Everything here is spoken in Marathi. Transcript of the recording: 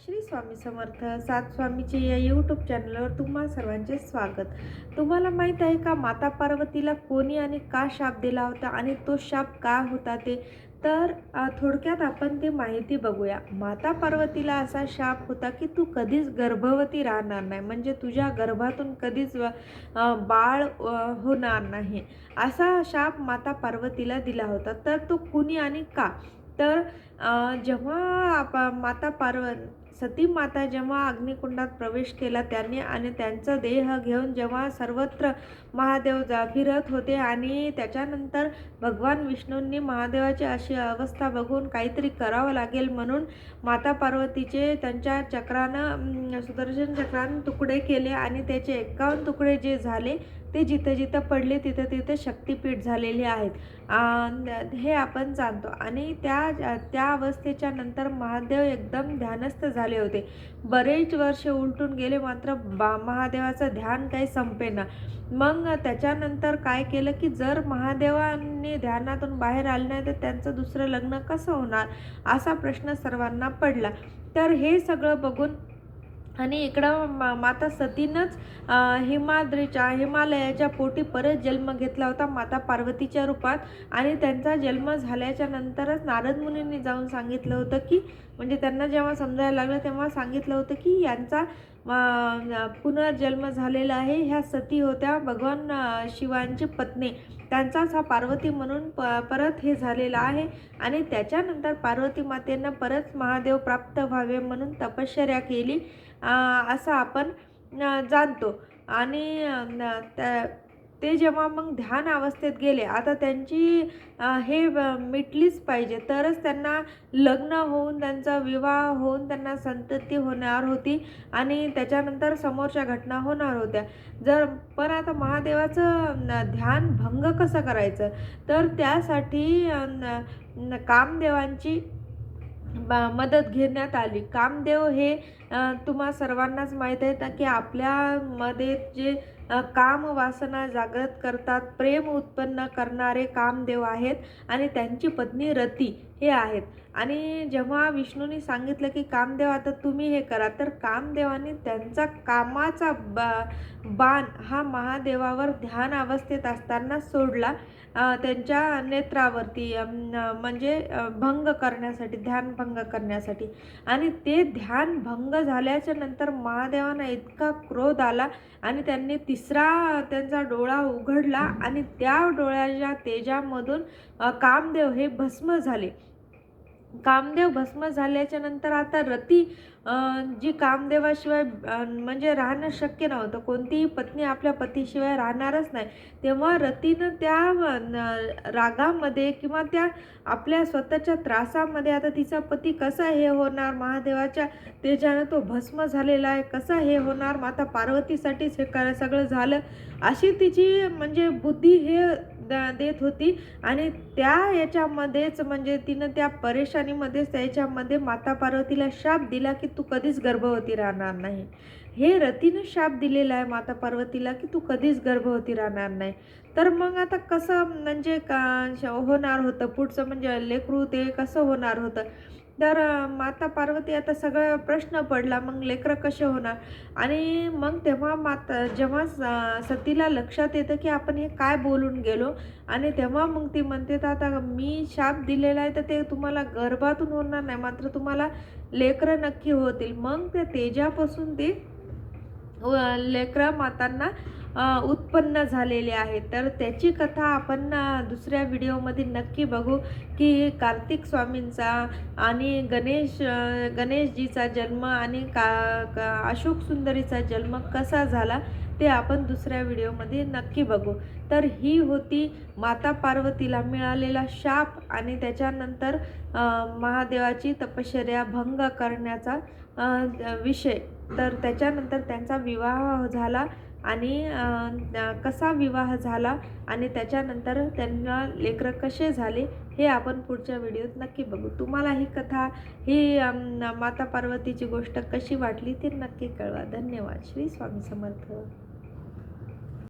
श्री स्वामी समर्थ सात स्वामीचे या यूट्यूब चॅनलवर तुम्हा सर्वांचे स्वागत. तुम्हाला माहीत आहे का माता पार्वतीला कोणी आणि का शाप दिला होता आणि तो शाप का होता ते? तर थोडक्यात आपण ते माहिती बघूया. माता पार्वतीला असा शाप होता की तू कधीच गर्भवती राहणार नाही. म्हणजे तुझ्या गर्भातून कधीच बाळ होणार नाही. असा शाप माता पार्वतीला दिला होता. तर तो कुणी आणि का? तर जेव्हा आप माता पार्व सती माता जेव्हा अग्निकुंडात प्रवेश केला त्यांनी आणि त्यांचा देह घेऊन जेव्हा सर्वत्र महादेव जा फिरत होते आणि त्याच्यानंतर भगवान विष्णूंनी महादेवाची अशी अवस्था बघून काहीतरी करावं लागेल म्हणून माता पार्वतीचे त्यांच्या चक्रानं सुदर्शन चक्रानं तुकडे केले आणि त्याचे एकावन्न तुकडे जे झाले ते जिथं जिथं पडले तिथं तिथं शक्तिपीठ झालेले आहेत. हे आपण जाणतो. आणि त्या त्या अवस्थेच्या नंतर महादेव एकदम ध्यानस्थ झाले होते. बरेच वर्ष उलटून गेले मात्र बा महादेवाचं ध्यान काही संपेना मग त्याच्यानंतर काय केलं की जर महादेवांनी ध्यानातून बाहेर आले नाही तर त्यांचं दुसरं लग्न कसं होणार असा प्रश्न सर्वांना पडला. तर हे सगळं बघून आणि इकडं मा माता सतीनंच हिमाद्रीच्या हिमालयाच्या पोटी परत जन्म घेतला होता माता पार्वतीच्या रूपात. आणि त्यांचा जन्म झाल्याच्या नंतरच नारद मुनींनी जाऊन सांगितलं होतं की म्हणजे त्यांना जेव्हा समजायला लागलं तेव्हा सांगितलं होतं की यांचा पुनर्जन्म झालेला आहे ह्या सती होत्या भगवान शिवांची पत्नी. त्यांचाच हा पार्वती म्हणून प परत हे झालेला आहे. आणि त्याच्यानंतर पार्वती मातेनं परत महादेव प्राप्त व्हावे म्हणून तपश्चर्या केली असं आपण जाणतो. आणि त्या- ते जेव्हा मग ध्यान अवस्थेत गेले आता त्यांची हे ब- मिटलीच पाहिजे. तरच त्यांना लग्न होऊन त्यांचा विवाह होऊन त्यांना संतती होणार होती आणि त्याच्यानंतर समोरच्या घटना होणार होत्या. जर पण आता महादेवाचं ध्यान भंग कसं करायचं? तर त्यासाठी कामदेवांची मदत घेण्यात आली. कामदेव हे तुम्हा सर्वांनाच माहीत आहे की आपल्यामध्ये जे काम वासना जागृत करतात प्रेम उत्पन्न करणारे कामदेव आहेत आणि त्यांची पत्नी रती हे आहेत. आणि जेव्हा विष्णूने सांगितलं की कामदेव आता तुम्ही हे करा तर कामदेवाने त्यांचा कामाचा बा बाण हा महादेवावर ध्यान अवस्थेत असताना सोडला. त्यांच्या नेत्रावरती म्हणजे भंग करण्यासाठी ध्यान भंग करण्यासाठी. आणि ते ध्यान भंग झाल्याच्यानंतर महादेवांना इतका क्रोध आला आणि त्यांनी तिसरा त्यांचा डोळा उघडला आणि त्या डोळ्याच्या तेजामधून कामदेव हे भस्म झाले. कामदेव भस्म झाल्याच्यानंतर आता रती जी कामदेवाशिवाय म्हणजे राहणं शक्य नव्हतं. कोणतीही पत्नी आपल्या पतीशिवाय राहणारच नाही. तेव्हा रतीनं त्या न- रागामध्ये किंवा त्या आपल्या स्वतःच्या त्रासामध्ये आता तिचा पती कसा हे होणार? महादेवाच्या तेजानं तो भस्म झालेला आहे. कसा हे होणार? माता पार्वतीसाठीच हे कर सगळं झालं. अशी तिची म्हणजे बुद्धी हे द- देत होती. आणि त्या याच्यामध्येच म्हणजे तिनं त्या परेशानीमध्येच त्याच्यामध्ये माता पार्वतीला शाप दिला की तू कधीच गर्भवती राहणार नाही. हे रतीनं शाप दिलेला आहे माता पार्वतीला की तू कधीच गर्भवती राहणार नाही. तर मग आता कसं म्हणजे का श- होणार होतं? पुढचं म्हणजे लेकरू ते कसं होणार होतं? तर माता पार्वती आता सगळं प्रश्न पडला मग लेकरं कसे होणार? आणि मग तेव्हा माता जेव्हा स- सतीला लक्षात येतं की आपण हे काय बोलून गेलो आणि तेव्हा मग ती म्हणते तर आता मी शाप दिलेला आहे तर ते तुम्हाला गर्भातून होणार नाही मात्र तुम्हाला लेकरं नक्की होतील. मग ते तेजापासून ते व- लेकरं मातांना उत्पन्न झालेले आहेत. तर त्याची कथा आपण दुसऱ्या व्हिडिओमध्ये नक्की बघू की कार्तिक स्वामींचा आणि गणेश गणेशजीचा जन्म आणि का का अशोक सुंदरीचा जन्म कसा झाला ते आपण दुसऱ्या व्हिडिओमध्ये नक्की बघू. तर ही होती माता पार्वतीला मिळालेला शाप आणि त्याच्यानंतर महादेवाची तपश्चर्या भंग करण्याचा विषय. तर त्याच्यानंतर त्यांचा विवाह झाला आणि कसा विवाह झाला आणि त्याच्यानंतर त्यांना लेकरं कसे झाले हे आपण पुढच्या व्हिडिओत नक्की बघू. तुम्हाला ही कथा ही माता पार्वतीची गोष्ट कशी वाटली ते नक्की कळवा. धन्यवाद. श्री स्वामी समर्थ.